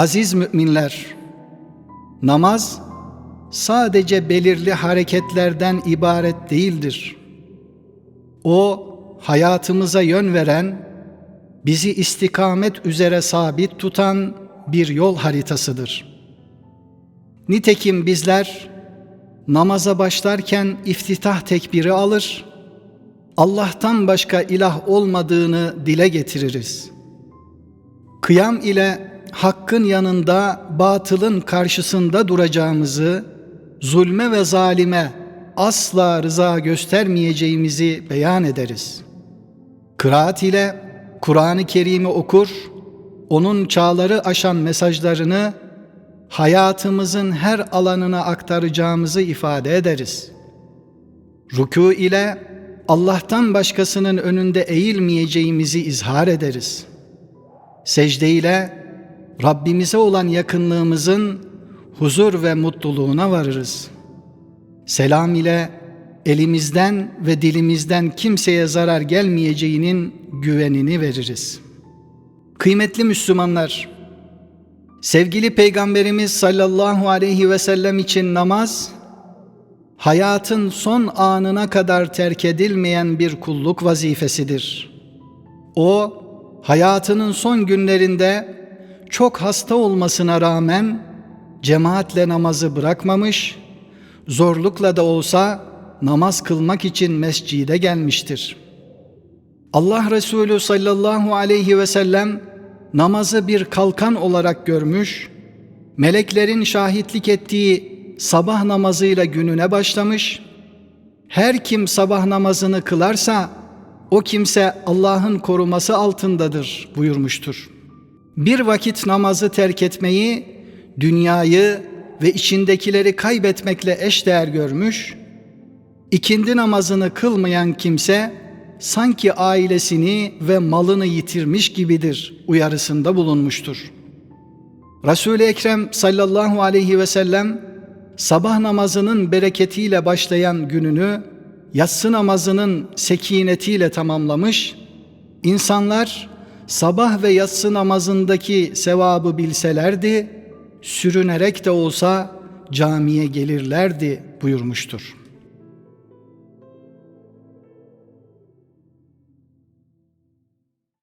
Aziz müminler, namaz sadece belirli hareketlerden ibaret değildir. O hayatımıza yön veren, bizi istikamet üzere sabit tutan bir yol haritasıdır. Nitekim bizler namaza başlarken iftitah tekbiri alır, Allah'tan başka ilah olmadığını dile getiririz. Kıyam ile hakkın yanında batılın karşısında duracağımızı, zulme ve zalime asla rıza göstermeyeceğimizi beyan ederiz. Kıraat ile Kur'an-ı Kerim'i okur, onun çağları aşan mesajlarını hayatımızın her alanına aktaracağımızı ifade ederiz. Ruku ile Allah'tan başkasının önünde eğilmeyeceğimizi izhar ederiz. Secde ile Rabbimize olan yakınlığımızın huzur ve mutluluğuna varırız. Selam ile elimizden ve dilimizden kimseye zarar gelmeyeceğinin güvenini veririz. Kıymetli Müslümanlar, sevgili Peygamberimiz sallallahu aleyhi ve sellem için namaz, hayatın son anına kadar terk edilmeyen bir kulluk vazifesidir. O, hayatının son günlerinde çok hasta olmasına rağmen cemaatle namazı bırakmamış, zorlukla da olsa namaz kılmak için mescide gelmiştir. Allah Resulü sallallahu aleyhi ve sellem namazı bir kalkan olarak görmüş, meleklerin şahitlik ettiği sabah namazıyla gününe başlamış, her kim sabah namazını kılarsa o kimse Allah'ın koruması altındadır buyurmuştur. Bir vakit namazı terk etmeyi dünyayı ve içindekileri kaybetmekle eşdeğer görmüş, ikindi namazını kılmayan kimse sanki ailesini ve malını yitirmiş gibidir uyarısında bulunmuştur. Resul-i Ekrem sallallahu aleyhi ve sellem sabah namazının bereketiyle başlayan gününü yatsı namazının sekinetiyle tamamlamış, insanlar sabah ve yatsı namazındaki sevabı bilselerdi, sürünerek de olsa camiye gelirlerdi buyurmuştur.